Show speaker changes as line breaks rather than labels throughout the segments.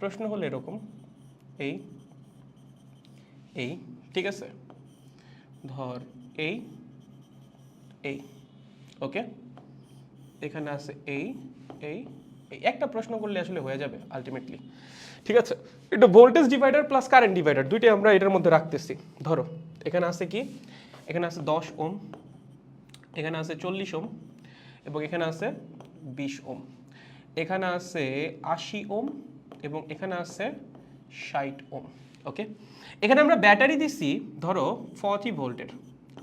প্রশ্ন হলো এরকম। এই এই, ঠিক আছে? ধর এই এই ওকে এখানে আছে এই এই এই। একটা প্রশ্ন করলে আসলে হয়ে যাবে আলটিমেটলি ঠিক আছে? এটা voltage divider plus current divider দুইটাই আমরা এটার মধ্যে রাখতেছি। ধরো, এখানে আছে কি? এখানে আছে দশ ওম, এখানে আছে চল্লিশ ওম, এবং এখানে আছে বিশ ওম। এখানে আছে আশি ওম এবং এখানে আছে ষাট ওম, ওকে? এখানে আমরা ব্যাটারি দিছি, ধরো ফর্টি ভোল্টের।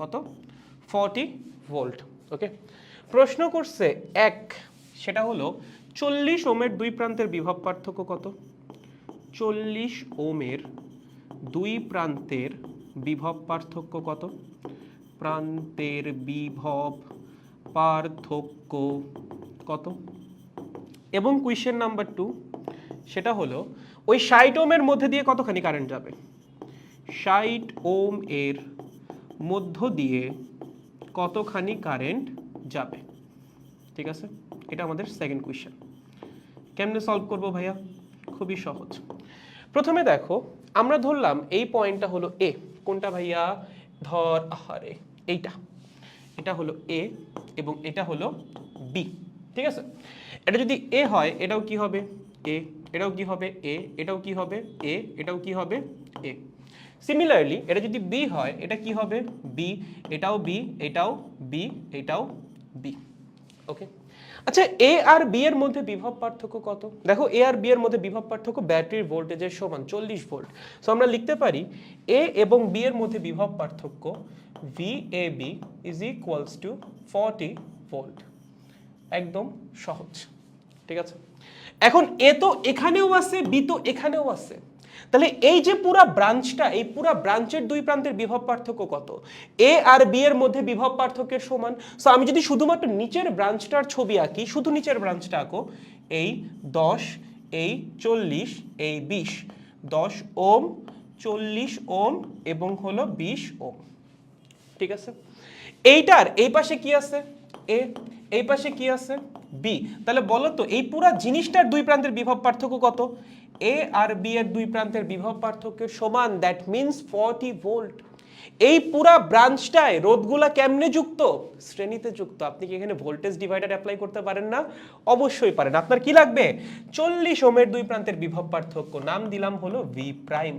কত? Forty volt, okay? প্রশ্ন করছে এক, সেটা হলো চল্লিশ ওমের দুই প্রান্তের বিভব পার্থক্য কত? চল্লিশ ওমের দুই প্রান্তের বিভব পার্থক্য কত? প্রান্তের বিভব পার্থক্য কত? এবং কুয়েশ্চেন নাম্বার টু সেটা হলো, ওই ষাট ওমের মধ্যে দিয়ে কতখানি কারেন্ট যাবে? ষাট ওম এর মধ্য দিয়ে কতখানি কারেন্ট যাবে? ঠিক আছে? এটা আমাদের সেকেন্ড কোয়েশ্চেন কেমনে সলভ করব ভাইয়া? খুবই সহজ। প্রথমে দেখো, আমরা ধরলাম এই পয়েন্টটা হলো এ কোনটা ভাইয়া? ধর, আহারে, এইটা। এটা হলো এ এবং এটা হলো বি ঠিক আছে? এটা যদি এ হয়, এটাও কি হবে? এ এটাও কি হবে এ এটাও কি হবে এ এটাও কি হবে এ সিমিলারলি এটা যদি বি হয়, এটা কি হবে বি এটাও বি এটাও বি এটাও বি ওকে আচ্ছা এ আর বি এর মধ্যে বিভব পার্থক্য কত? দেখো এ আর বি এর মধ্যে বিভব পার্থক্য ব্যাটারির ভোল্টেজের সমান চল্লিশ ভোল্ট সো আমরা লিখতে পারি এ এবং বি এর মধ্যে বিভব পার্থক্য V A B is equals to forty volt একদম সহজ। ঠিক আছে? এখন এ তো এখানেও আছে, বি তো এখানেও আছে। তাহলে এই যে পুরা ব্রাঞ্চটা এই পুরা ব্রাঞ্চের দুই প্রান্তের বিভব পার্থক্য কত? এ আর বি এর মধ্যে বিভব পার্থক্যের সমান। সো আমি যদি শুধুমাত্র নিচের ব্রাঞ্চটার ছবি আঁকি, শুধু নিচের ব্রাঞ্চটা আঁকো, এই দশ, এই চল্লিশ, এই বিশ, দশ ওম, চল্লিশ ওম এবং হলো বিশ ওম। ঠিক আছে? এইটার, এই পাশে কি আছে? এ, এই পাশে কি আছে? বি। তাহলে বলো তো, এই পুরা জিনিসটার দুই প্রান্তের বিভব পার্থক্য কত? এ আর বি এর দুই প্রান্তের বিভব পার্থক্যের সমান দ্যাট মিন্স ফর্টি ভোল্ট এই পুরা ব্রাঞ্চটায় রোধগুলা কেমনে যুক্ত? শ্রেণীতে যুক্ত। আপনি কি এখানে ভোল্টেজ ডিভাইডার অ্যাপ্লাই করতে পারেন না? অবশ্যই পারেন। আপনার কি লাগবে? চল্লিশ ওমের দুই প্রান্তের বিভব পার্থক্য। নাম দিলাম হলো ভি প্রাইম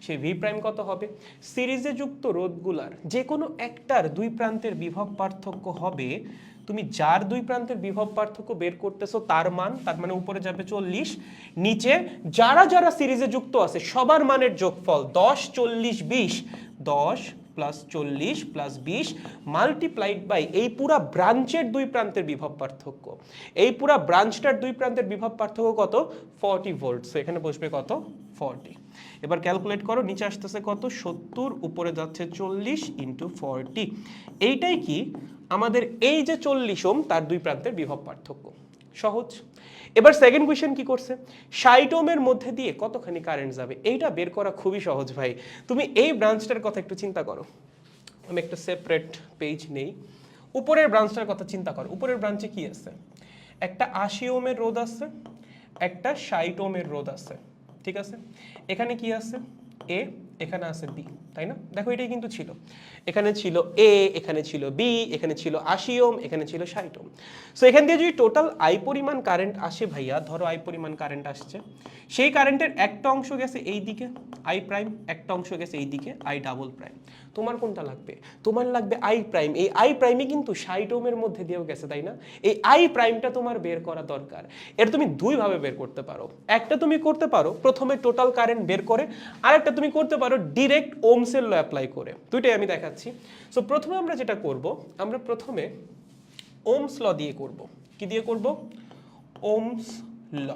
সেই ভি প্রাইম কত হবে? সিরিজে যুক্ত রোধগুলার যে কোনো একটার দুই প্রান্তের বিভব পার্থক্য হবে তুমি যার দুই প্রান্তের বিভব পার্থক্য বের করতেছো, তার মান, তার মানে উপরে যাবে চল্লিশ, নিচে যারা যারা সিরিজে যুক্ত আছে, সবার মানের যোগফল দশ, চল্লিশ, বিশ, দশ প্লাস চল্লিশ প্লাস বিশ মাল্টিপ্লাইড বাই এই পুরা ব্রাঞ্চের দুই প্রান্তের বিভব পার্থক্য। এই পুরা ব্রাঞ্চটার দুই প্রান্তের বিভব পার্থক্য কত? ফর্টি ভোল্ট এখানে বসবে কত? ফর্টি এবার ক্যালকুলেট করো, নিচে আসতেছে কত? সত্তর, উপরে যাচ্ছে চল্লিশ ইন্টু ফর্টি এইটাই কি? আমাদের এই যে চল্লিশ ওম, তার দুই প্রান্তের বিভব পার্থক্য। সহজ। এবার সেকেন্ড কোয়েশ্চেন কি করছে? সাইটোমের মধ্যে দিয়ে কতখানি কারেন্ট যাবে? এইটা বের করা খুবই সহজ ভাই। তুমি এই ব্রাঞ্চটার কথা একটু চিন্তা করো। আমি একটা সেপারেট পেজ নেই। উপরের ব্রাঞ্চটার কথা চিন্তা করো। উপরের ব্রাঞ্চে কি আছে? একটা আশি ওমের রোধ আছে, একটা ওমের রোধ আছে। ঠিক আছে? এখানে কি আছে? এ এখানে আছে বি তাই না? দেখো এটাই কিন্তু ছিল। এখানে ছিল এ এখানে ছিল বি এখানে ছিল আশি ওম এখানে ছিল ষাট ওম সো এখান দিয়ে যদি টোটাল আই পরিমাণ কারেন্ট আসে ভাইয়া, ধরো আই পরিমাণ কারেন্ট আসছে, সেই কারেন্টের একটা অংশ গেছে এই দিকে আই প্রাইম একটা অংশ গেছে এই দিকে আই ডাবল প্রাইম তোমার কোনটা লাগবে? তোমার লাগবে আই প্রাইম এই আই প্রাইমে কিন্তু ষাট ওমের মধ্যে দিয়েও গেছে, তাই না? এই আই প্রাইমটা তোমার বের করা দরকার। এটা তুমি দুইভাবে বের করতে পারো। একটা তুমি করতে পারো, প্রথমে টোটাল কারেন্ট বের করে, আরেকটা তুমি করতে পারো ডিরেক্ট ওমসের ল অ্যাপ্লাই করে। দুইটাই আমি দেখাচ্ছি। সো প্রথমে আমরা যেটা করব, আমরা প্রথমে ওমস ল দিয়ে করব। কি দিয়ে করব? ওমস ল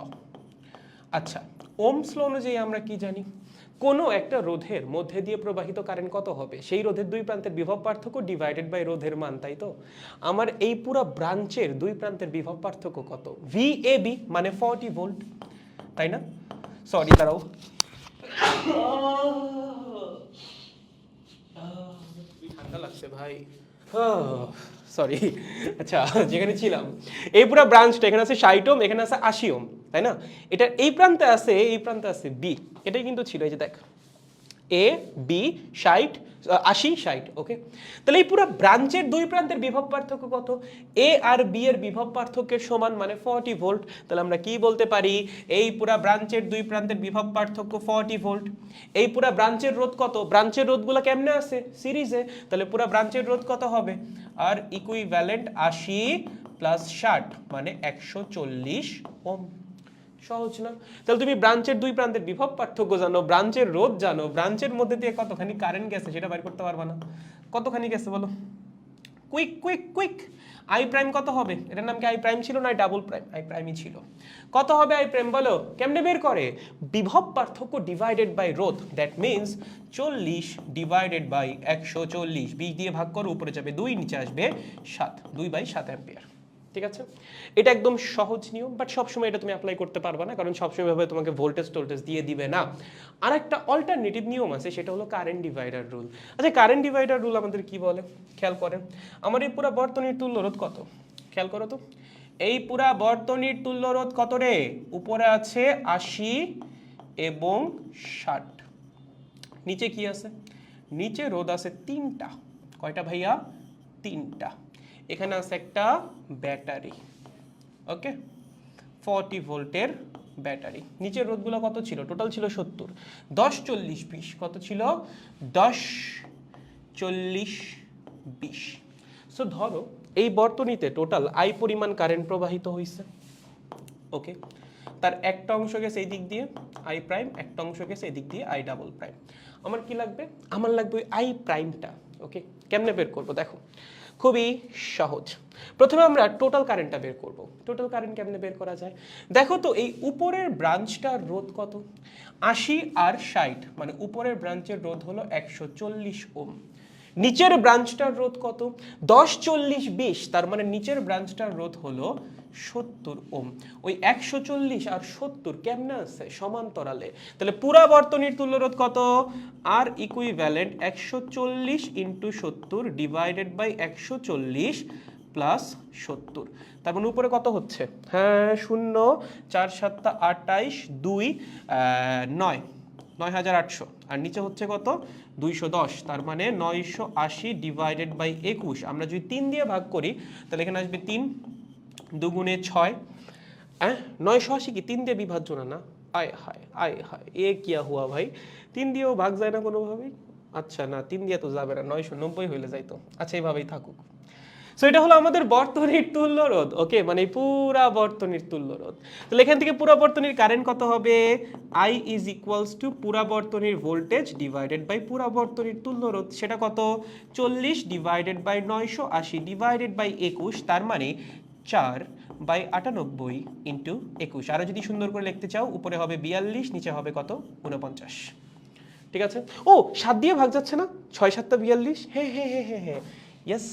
আচ্ছা ওমস ল অনুযায়ী আমরা কি জানি? কোনো একটা রোধের মধ্যে দিয়ে প্রবাহিত কারেন্ট কত হবে? সেই রোধের দুই প্রান্তের বিভব পার্থক্য ডিভাইডেড বাই রোধের মান, তাই তো? আমার এই পুরো ব্রাঞ্চের দুই প্রান্তের বিভব পার্থক্য কত? ভি এ বি মানে ফর্টি ভোল্ট তাই না? সরি দাঁড়াও। ঠান্ডা লাগছে ভাই সরি আচ্ছা যেখানে ছিলাম। এই পুরো ব্রাঞ্চটা এখানে আছে ষাট এখানে আছে আশি তাই না? এটা এই প্রান্তে আছে, এই প্রান্তে আছে বি এটাই কিন্তু ছিল, এই যে দেখ। এ বি ষাট আশি ষাট ওকে তাহলে এই পুরো ব্রাঞ্চের দুই প্রান্তের বিভব পার্থক্য কত? এ আর বি এর বিভব পার্থক্যের সমান মানে ফর্টি ভোল্ট তাহলে আমরা কি বলতে পারি? এই পুরা ব্রাঞ্চের দুই প্রান্তের বিভব পার্থক্য ফর্টি ভোল্ট এই পুরা ব্রাঞ্চের রোধ কত? ব্রাঞ্চের রোধগুলো কেমনে আছে সিরিজে তাহলে পুরা ব্রাঞ্চের রোধ কত হবে? আর ইকুইভ্যালেন্ট আশি প্লাস ষাট মানে একশো চল্লিশ সহজ না। তাহলে তুমি ব্রাঞ্চের দুই প্রান্তের বিভব পার্থক্য জানো, ব্রাঞ্চের রোধ জানো। ব্রাঞ্চের মধ্যে দিয়ে কতখানি কারেন্ট গেছে সেটা বের করতে পারবা না। কতখানি গেছে বলো? Quick quick quick I prime কত হবে? এটার নাম কি আই প্রাইম ছিল না? ডাবল প্রাইম আই প্রাইমই ছিল। কত হবে আই প্রাইম বলো? কেমনে বের করে? বিভব পার্থক্য ডিভাইডেড বাই রোধ। দ্যাট মিনস চল্লিশ ডিভাইডেড বাই একশো চল্লিশ। বিশ দিয়ে ভাগ করো, উপরে যাবে দুই, নিচে আসবে সাত। দুই বাই সাত অ্যাম্পিয়ার ঠিক আছে? এটা একদম সহজ নিয়ম বাট সবসময় এটা তুমি অ্যাপ্লাই করতে পারবে না, কারণ সবসময় ভাবে তোমাকে ভোল্টেজ টোল্টেজ দিয়ে দিবে না। আর একটা অল্টারনেটিভ নিয়ম আছে, সেটা হলো কারেন্ট ডিভাইডার রুল আচ্ছা কারেন্ট ডিভাইডার রুল আমাদের কি বলে? খেয়াল করেন। আমার এই পুরো বর্তনীর তুল্য রোধ কত? খেয়াল করো তো। এই পুরা বর্তনীর তুল্য রোধ কত রে? উপরে আছে আশি এবং ষাট। নিচে কি আছে? নিচে রোদ আছে তিনটা। কয়টা ভাইয়া? তিনটা। এখানে আছে একটা ব্যাটারি, ওকে? ফর্টি ভোল্টের ব্যাটারি। নিচের রোদগুলো কত ছিল? টোটাল ছিল সত্তর। দশ চল্লিশ বিশ, কত ছিল? দশ চল্লিশ বিশ। সো ধরো এই বর্তনীতে টোটাল আই পরিমাণ কারেন্ট প্রবাহিত হয়েছে ওকে? তার একটা অংশ গেছে এই দিক দিয়ে আই প্রাইম একটা অংশ গেছে এই দিক দিয়ে আই ডাবল প্রাইম আমার কি লাগবে? আমার লাগবে ওই আই প্রাইমটা ওকে? কেমনে বের করব? দেখো খুবই সহজ। প্রথমে আমরা টোটাল কারেন্টটা বের করব। টোটাল কারেন্ট কেমনে বের করা যায়? দেখো তো, এই উপরের ব্রাঞ্চটার রোধ কত? আশি আর ষাট মানে উপরের ব্রাঞ্চের রোধ হলো একশো চল্লিশ ওম। নিচের ব্রাঞ্চটার রোধ কত? দশ চল্লিশ বিশ, তার মানে নিচের ব্রাঞ্চটার রোধ হলো সত্তর ওম। ওই একশো চল্লিশ আর সত্তর কেমনে আছে? সমান্তরালে। তাহলে পুরা বর্তনীর তুল্য রোধ কত? আর ইকুইভ্যালেন্ট একশো চল্লিশ ইন্টু সত্তর ডিভাইডেড বাই একশো চল্লিশ প্লাস সত্তর। তার মানে উপরে কত হচ্ছে? হ্যাঁ শূন্য, চার সাতটা আটাইশ, দুই নয় নয়। হাজার আটশো। আর নিচে হচ্ছে কত? দুইশো দশ। তার মানে নয়শো আশি ডিভাইডেড বাই একুশ। আমরা যদি তিন দিয়ে ভাগ করি, তাহলে এখানে আসবে তিন। দুগুণে ছয়। হ্যাঁ নয়শো আশি কি? তিন দিয়ে বিভাজ্য না না? আয় হায় আয় হায়, এ কিয়া হুয়া ভাই? তিন দিয়েও ভাগ যায় না কোনোভাবেই? আচ্ছা না, তিন দিয়ে তো যাবে না নয়শো নব্বই হইলে যাইতো। আচ্ছা এইভাবেই থাকুক। সো এটা হলো আমাদের বর্তনীর তুল্য রোধ ওকে মানে পুরা বর্তনীর তুল্য রোধ। তাহলে এখান থেকে পুরা বর্তনীর কারেন্ট কত হবে? আই ইজ ইকুয়ালস টু পুরা বর্তনীর ভোল্টেজ ডিভাইডেড বাই পুরা বর্তনীর তুল্য রোধ, সেটা কত? চল্লিশ ডিভাইডেড বাই নয়শো আশি ডিভাইডেড বাই একুশ, তার মানে চার বাই আটানব্বই ইন্টু একুশ। আরও যদি সুন্দর করে লিখতে চাও, উপরে হবে বিয়াল্লিশ, নিচে হবে কত? উনপঞ্চাশ ঠিক আছে? ও, সাত দিয়ে ভাগ যাচ্ছে না? ছয় সাতটা বিয়াল্লিশ? হ্যাঁ হ্যাঁ হ্যাঁ হ্যাঁ হ্যাঁ ইয়েস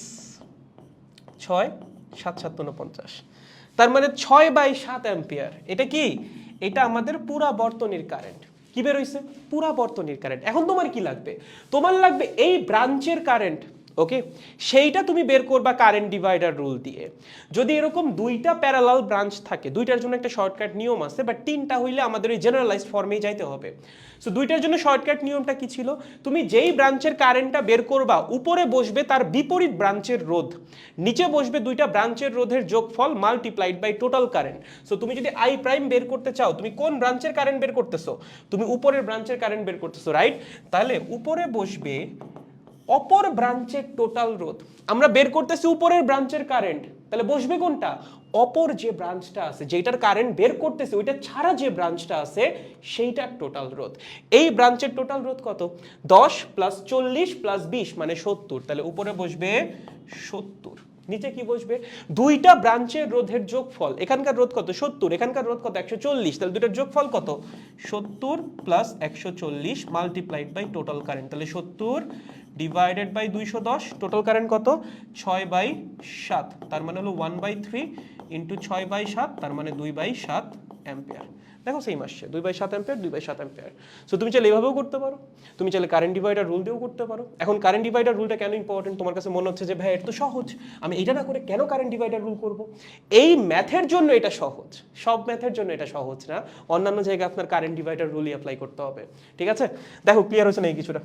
ছয়, সাত সাত উনপঞ্চাশ তার মানে ছয় বাই সাত অ্যাম্পিয়ার। এটা কি? এটা আমাদের পুরা বর্তনীর কারেন্ট। কি বের হইছে? পুরা বর্তনীর কারেন্ট। এখন তোমার কি লাগবে? তোমার লাগবে এই ব্রাঞ্চের কারেন্ট। ওকে সেইটা তুমি বের করবা কারেন্ট ডিভাইডার রুল দিয়ে। যদি এরকম দুইটা প্যারালাল ব্রাঞ্চ থাকে, দুইটার জন্য একটা শর্টকাট নিয়ম আছে বাট তিনটা হইলে আমাদের ওই জেনারেলাইজড ফর্মেই যাইতে হবে। সো দুইটার জন্য শর্টকাট নিয়মটা কি ছিল? তুমি যেই ব্রাঞ্চের কারেন্টটা বের করবা, উপরে বসবে তার বিপরীত ব্রাঞ্চের রোধ। নিচে বসবে দুইটা ব্রাঞ্চের রোধের যোগফল multiplied by total current so তুমি যদি আই প্রাইম বের করতে চাও, তুমি কোন ব্রাঞ্চের কারেন্ট বের করতেছো? তুমি উপরের ব্রাঞ্চের কারেন্ট বের করতেছো রাইট তাহলে উপরে বসবে অপর ব্রাঞ্চের টোটাল রোধ। আমরা বের করতেছি উপরের ব্রাঞ্চের কারেন্ট তাহলে বসবে কোনটা? অপর যে ব্রাঞ্চটা আছে যেটার কারেন্ট বের করতেছে, ওইটা ছাড়া যে ব্রাঞ্চটা আছে, সেইটার টোটাল রোধ। এই ব্রাঞ্চের টোটাল রোধ কত? দশ প্লাস চল্লিশ প্লাস বিশ মানে সত্তর। তাহলে উপরে বসবে সত্তর। নিচে কি বসবে? দুইটা ব্রাঞ্চের রোধের যোগফল, এখানকার রোধ কত? সত্তর, এখানকার রোধ কত? একশো চল্লিশ। তাহলে দুইটার যোগফল কত? সত্তর প্লাস একশো চল্লিশ মাল্টিপ্লাইড বাই টোটাল কারেন্ট তাহলে সত্তর ডিভাইডেড বাই দুইশো দশ টোটাল কারেন্ট কত? ছয় বাই সাত, তার মানে হলো ওয়ান বাই থ্রি ইন্টু ছয় বাই সাত, তার মানে দুই বাই সাত অ্যাম্পিয়ার দেখো সেম আসছে, দুই বাই সাত অ্যাম্পিয়ার দুই বাই সাত অ্যাম্পিয়ার সো তুমি চাইলে এভাবেও করতে পারো, তুমি চাইলে কারেন্ট ডিভাইডার রুল দিয়েও করতে পারো। এখন কারেন্ট ডিভাইডার রুলটা কেন ইম্পর্টেন্ট তোমার কাছে মনে হচ্ছে যে, ভাই, এটা তো সহজ। আমি এটা না করে কেন কারেন্ট ডিভাইডার রুল করব? এই ম্যাথের জন্য এটা সহজ। সব ম্যাথের জন্য এটা সহজ না। অন্যান্য জায়গায় আপনার কারেন্ট ডিভাইডার রুলই অ্যাপ্লাই করতে হবে। ঠিক আছে? দেখো ক্লিয়ার হচ্ছে না এই কিছুটা?